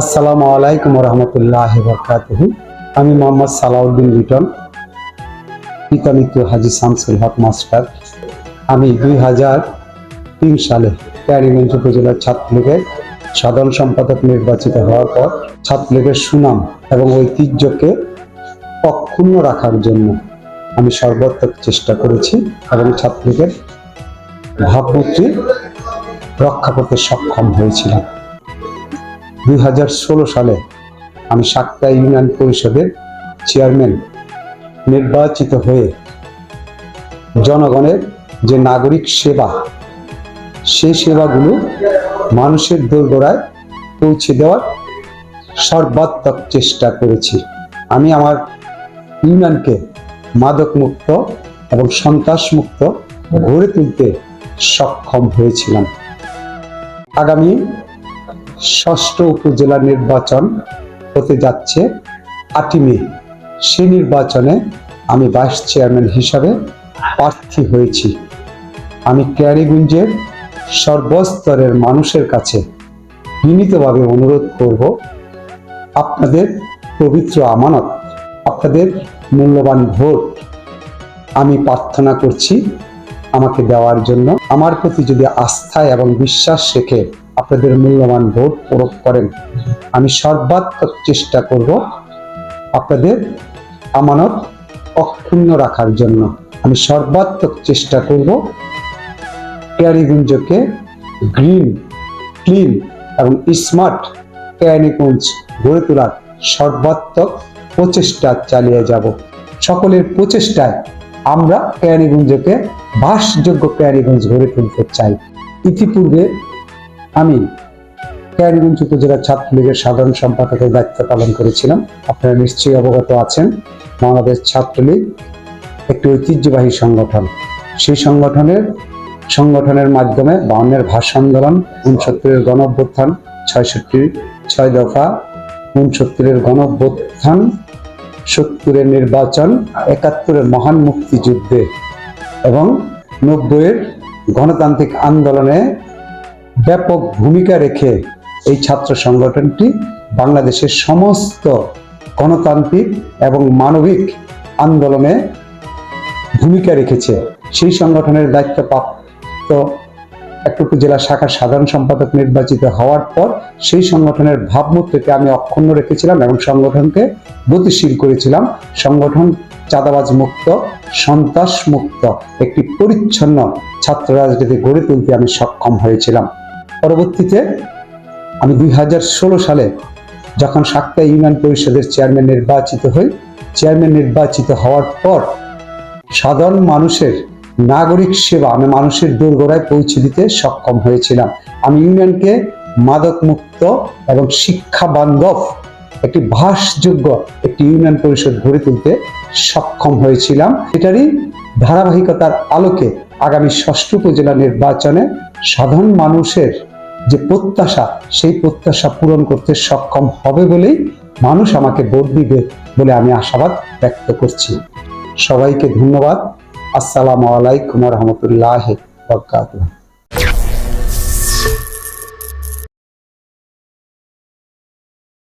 আসসালামু আলাইকুম রহমতুল্লাহ বরকাতুহ আমি মোহাম্মদ সালাউদ্দিন লিটন পিতা মৃত্যু হাজি শামসুল হক মাস্টার। আমি দুই হাজার তিন সালে ক্যারিগঞ্জ উপজেলার ছাত্রলীগের সাধারণ সম্পাদক নির্বাচিত হওয়ার পর ছাত্রলীগের সুনাম এবং ঐতিহ্যকে অক্ষুণ্ণ রাখার জন্য আমি সর্বাত্মক চেষ্টা করেছি এবং ছাত্রলীগের ভাবমূর্তি রক্ষা করতে সক্ষম হয়েছিলাম। দুই হাজার ষোলো সালে আমি সাতটা ইউনিয়ন পরিষদের চেয়ারম্যান নির্বাচিত হয়ে জনগণের যে নাগরিক সেবা সেই সেবাগুলো মানুষের দোরগোড়ায় পৌঁছে দেওয়ার সর্বাত্মক চেষ্টা করেছি। আমি আমার ইউনিয়নকে মাদক মুক্ত এবং সন্ত্রাস মুক্ত গড়ে তুলতে সক্ষম হয়েছিলাম। আগামী ষষ্ঠ উপজেলা নির্বাচন হতে যাচ্ছে আটই মে। সে নির্বাচনে আমি ভাইস চেয়ারম্যান হিসাবে প্রার্থী হয়েছি। আমি ক্যারিগুঞ্জের সর্বস্তরের মানুষের কাছে বিনীতভাবে অনুরোধ করব, আপনাদের পবিত্র আমানত, আপনাদের মূল্যবান ভোট আমি প্রার্থনা করছি আমাকে দেওয়ার জন্য। আমার প্রতি যদি আস্থা এবং বিশ্বাস রেখে আপনাদের মূল্যবান ভোট প্রয়োগ করেন। আমি সর্বাত্মক চেষ্টা করব আপনাদের আমানত অক্ষুণ্ণ রাখার জন্য। আমি সর্বাত্মক চেষ্টা করব কেয়ারিগঞ্জকে গ্রিন, ক্লিন এবং স্মার্ট কেয়ারিগঞ্জ গড়ে তোলার সর্বাত্মক প্রচেষ্টা চালিয়ে যাব। সকলের প্রচেষ্টায় আমরা কেয়ারিগঞ্জকে বাসযোগ্য কেয়ারিগঞ্জ গড়ে তুলতে চাই। ইতিপূর্বে আমি কেয়ারিগঞ্জ উপজেলা ছাত্রলীগের সাধারণ সম্পাদকের দায়িত্ব পালন করেছিলাম। আপনারা নিশ্চয়ই অবগত আছেন, বাংলাদেশ ছাত্রলীগ একটি ঐতিহ্যবাহী সংগঠন। সেই সংগঠনের সংগঠনের মাধ্যমে বাউন্নের ভাষা আন্দোলন, উনসত্তরের গণ অভ্যুত্থান ছয়ষট্টি, ছয় দফা, উনসত্তরের গণ অভ্যুত্থান সত্তরের নির্বাচন, একাত্তরের মহান মুক্তিযুদ্ধে এবং নব্বইয়ের গণতান্ত্রিক আন্দোলনে ব্যাপক ভূমিকা রেখে এই ছাত্র সংগঠনটি বাংলাদেশের সমস্ত গণতান্ত্রিক এবং মানবিক আন্দোলনে ভূমিকা রেখেছে। সেই সংগঠনের দায়িত্বপ্রাপ্ত এক উপজেলা শাখার সাধারণ সম্পাদক নির্বাচিত হওয়ার পর সেই সংগঠনের ভাবমূর্তিকে আমি অক্ষুণ্ণ রেখেছিলাম এবং সংগঠনকে গতিশীল করেছিলাম। সংগঠন চাঁদাবাজ মুক্ত, সন্ত্রাস মুক্ত, একটি পরিচ্ছন্ন ছাত্র রাজনীতি গড়ে তুলতে আমি সক্ষম হয়েছিলাম। পরবর্তীতে আমি দুই হাজার ষোলো সালে যখন সাতটা ইউনিয়ন পরিষদের চেয়ারম্যান নির্বাচিত হই, চেয়ারম্যান নির্বাচিত হওয়ার পর সাধারণ মানুষের নাগরিক সেবা, আমি মানুষের দোরগোড়ায় পৌঁছে দিতে সক্ষম হয়েছিলাম। আমি ইউনিয়নকে মাদক মুক্ত এবং শিক্ষা বান্ধব, একটি ভাসযোগ্য একটি ইউনিয়ন পরিষদ গড়ে তুলতে সক্ষম হয়েছিলাম। এটারই ধারাবাহিকতার আলোকে আগামী ষষ্ঠ উপজেলা নির্বাচনে সাধারণ মানুষের যে প্রত্যাশা, সেই প্রত্যাশা পূরণ করতে সক্ষম হবে বলেই মানুষ আমাকে ভোট দিবে বলে আমি আশাবাদ ব্যক্ত করছি। সবাইকে ধন্যবাদ। আসসালামু আলাইকুম রহমতুল্লাহ বরকাতুহ।